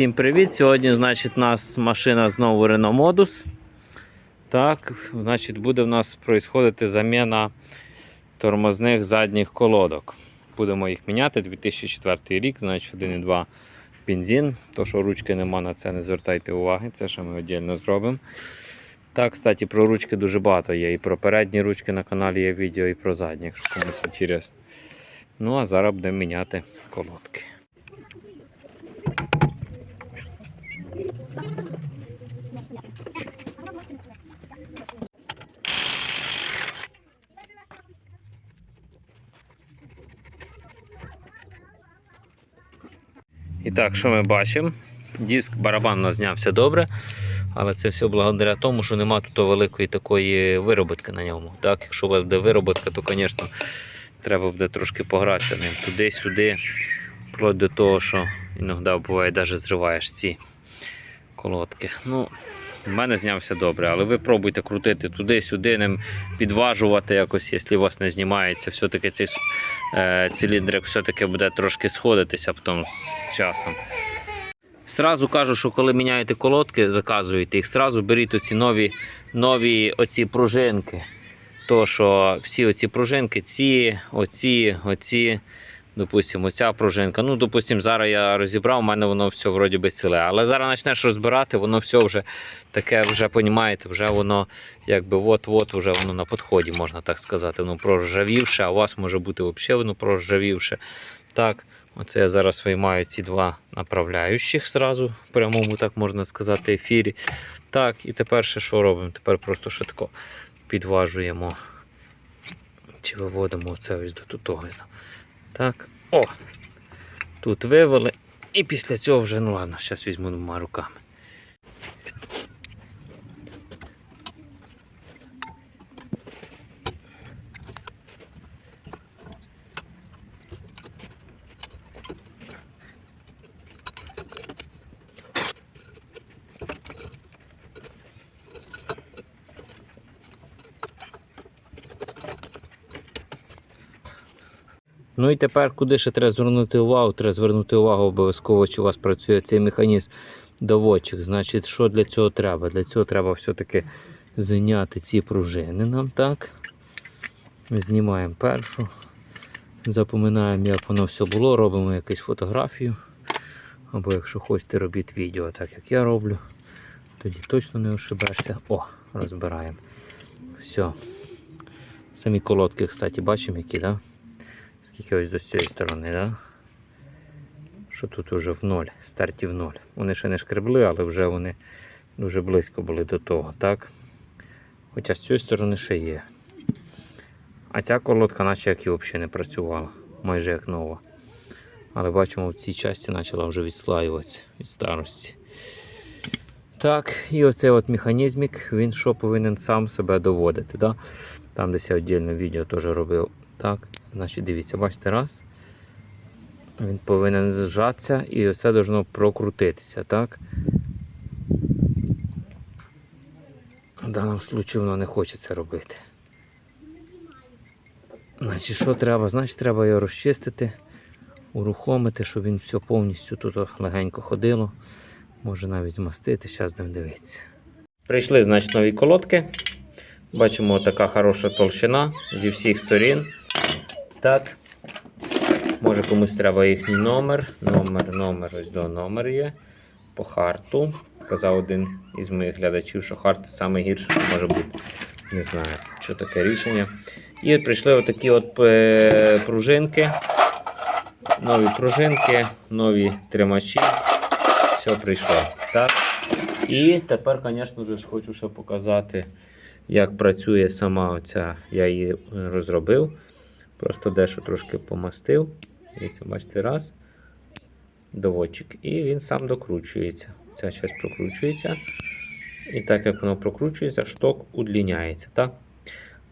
Всім привіт! Сьогодні, значить, у нас машина знову Renault Modus. Так, значить, буде в нас происходити заміна тормозних задніх колодок. Будемо їх міняти. 2004 рік, значить 1,2 бензин. То, що ручки нема на це, не звертайте уваги, це ще ми віддільно зробимо. Так, кстати, про ручки дуже багато є. І про передні ручки на каналі є відео, і про задні, якщо комусь інтересно. Ну, а зараз будемо міняти колодки. І так, що ми бачимо? Диск, барабан у нас знявся добре, але це все благодаря тому, що нема тут великої такої вироботки на ньому. Так, Якщо у вас буде вироботка, то, звісно, треба буде трошки погратися ним туди-сюди, вплоть до того, що іноді буває, навіть зриваєш ці колодки. Ну, в мене знявся добре, але ви пробуйте крутити туди-сюди, ним підважувати якось, якщо у вас не знімається, все-таки цей е, циліндрик все-таки буде трошки сходитися потім з часом. Сразу кажу, що коли міняєте колодки, заказуєте їх, сразу беріть оці нові, нові оці пружинки. То, що всі оці пружинки, ці, оці, оці, допустимо, оця пружинка. Ну, допустимо, зараз я розібрав, у мене воно все вроді би ціле. Але зараз почнеш розбирати, воно все вже таке, вже понімаєте, вже воно якби от-от вже воно на підході, можна так сказати. Воно проржавівше, а у вас може бути взагалі воно проржавівше. Так, оце я зараз виймаю ці два направляючих зразу, прямому, так можна сказати, ефірі. Так, і тепер ще що робимо? Тепер просто тако підважуємо. Чи виводимо це ось до того. Так. О! Тут вивели. І після цього вже, ну ладно, зараз візьму двома руками. Ну і тепер куди ще треба звернути увагу? Треба звернути увагу обов'язково, чи у вас працює цей механізм доводчик. Значить, що для цього треба? Для цього треба все-таки зняти ці пружини нам так. Знімаємо першу. Запоминаємо, як воно все було, робимо якусь фотографію. Або якщо хочете, робіть відео, так як я роблю. Тоді точно не ошибешся. О, розбираємо. Все. Самі колодки, кстати, бачимо, які, так? Да? Скільки ось до цієї сторони, да? що тут вже в ноль, старті в ноль. Вони ще не шкребли, але вже вони дуже близько були до того. так? Хоча з цієї сторони ще є. А ця колодка, наче як і взагалі не працювала, майже як нова. Але бачимо, в цій часті почала вже відслаюватися від старості. Так, і оцей от механізмік, він що повинен сам себе доводити. Да? Там десь я віддільне відео теж робив. Так, значить, дивіться, бачите, раз. Він повинен зжатися і все должно прокрутитися, так? В даному випадку воно не хоче це робити. Значить, що треба? Значить, треба його розчистити, урухомити, щоб він все повністю тут легенько ходило. Може навіть змастити, зараз будемо дивитися. Прийшли, значить, нові колодки. Бачимо, така хороша толщина зі всіх сторін. Так. Може комусь треба їхній номер. Номер, номер, ось до номер є. По харту. Казав один із моїх глядачів, що харт це найгірше, що може бути. Не знаю, що таке рішення. І прийшли отакі от е, пружинки. Нові пружинки, нові тримачі. Все прийшло. Так. І тепер, звісно ж, хочу ще показати, як працює сама оця. Я її розробив. Просто дещо трошки помастив. Дивіться, бачите, раз. Доводчик. І він сам докручується. Ця часть прокручується. І так як воно прокручується, шток удліняється. Так?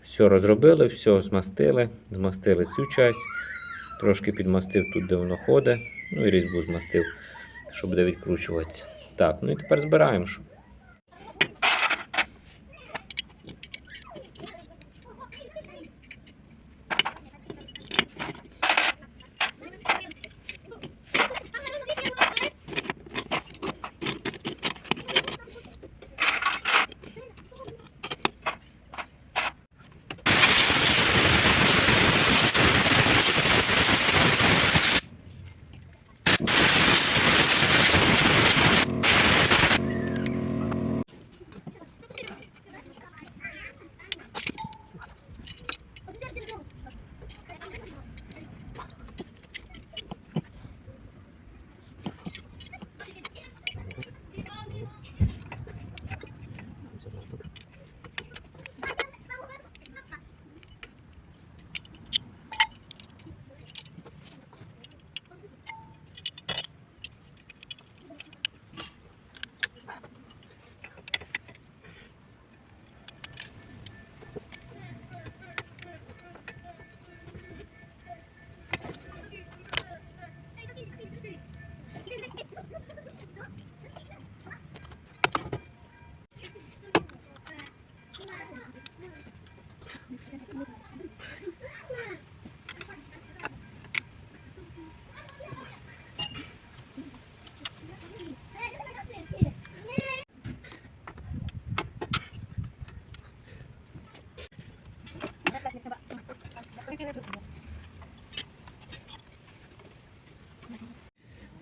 Все розробили, все змастили. Змастили цю часть. Трошки підмастив тут, де воно ходить. Ну і різьбу змастив, щоб буде відкручуватися. Так, ну і тепер збираємо.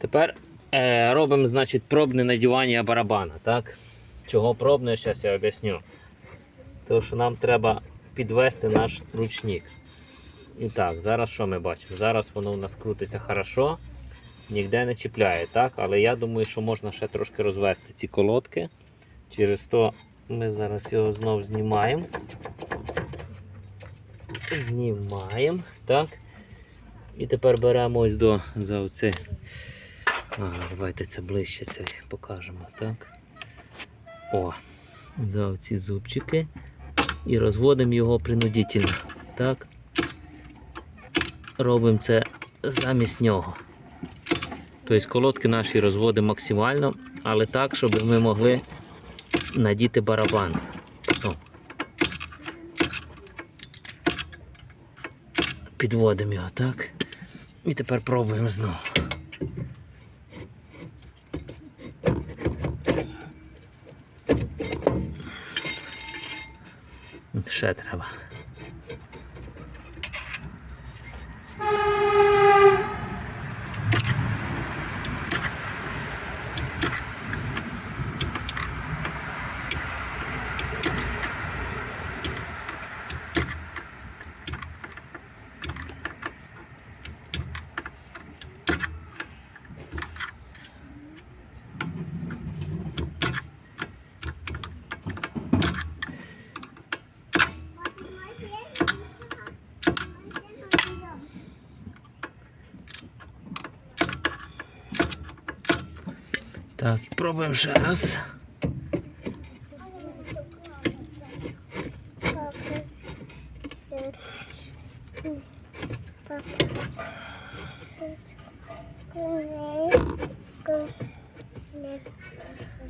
Тепер е, робимо значить, пробне надівання барабана. Так? Чого пробне, зараз я об'ясню. Тому що нам треба підвести наш ручник. І так, зараз що ми бачимо? Зараз воно у нас крутиться хорошо, ніде не чіпляє, так? але я думаю, що можна ще трошки розвести ці колодки. Через то ми зараз його знову знімаємо. Знімаємо, так. І тепер беремо ось до за оце. А, давайте це ближче це покажемо, так. О, за оці зубчики. І розводимо його принудительно. Так. Робимо це замість нього. Тобто колодки наші розводимо максимально, але так, щоб ми могли надіти барабан. О. Підводимо його, так. І тепер пробуємо знову. Ще Так, пробуємо ще раз.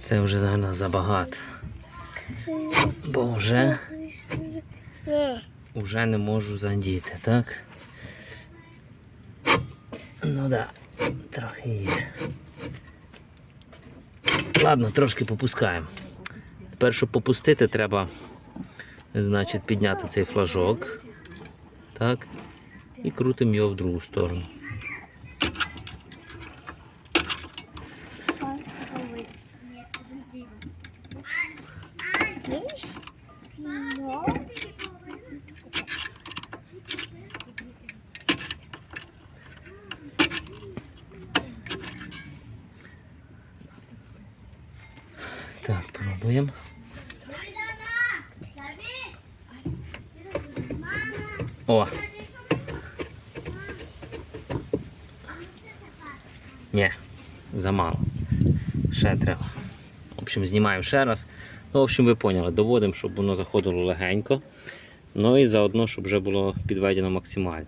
Це вже наверное, забагато. Бо вже, вже не можу задіти, так? Ну да, трохи є. Ладно, трошки попускаємо. Тепер, щоб попустити, треба значить, підняти цей флажок. Так. І крутимо його в другу сторону. Так, пробуємо. О. Ні, замало. Ще треба. В общем, знімаємо ще раз. Ну, в общем, ви поняли, доводимо, щоб воно заходило легенько. Ну і заодно, щоб вже було підведено максимально.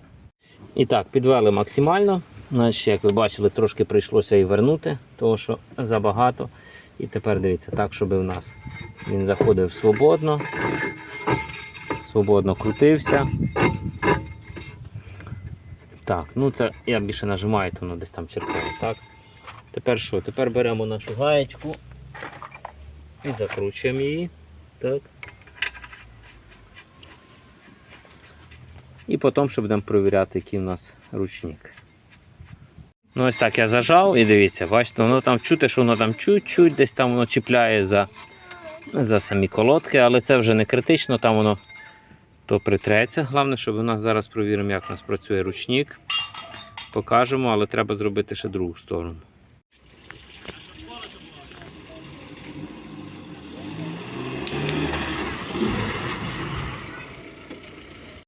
І так, підвели максимально. Значить, як ви бачили, трошки прийшлося і вернути, тому що забагато. І тепер дивіться, так, щоб у нас він заходив свободно, свободно крутився. Так, ну це я більше нажимаю, то воно десь там черкає. Так. Тепер що? Тепер беремо нашу гаєчку і закручуємо її. Так. І потім ще будемо перевіряти, який у нас ручник. Ну, ось так я зажав і дивіться, бачите, воно там чути, що воно там чуть-чуть, десь там воно чіпляє за, за самі колодки, але це вже не критично, там воно то притреться. Головне, щоб у нас зараз провіримо, як у нас працює ручник. Покажемо, але треба зробити ще другу сторону.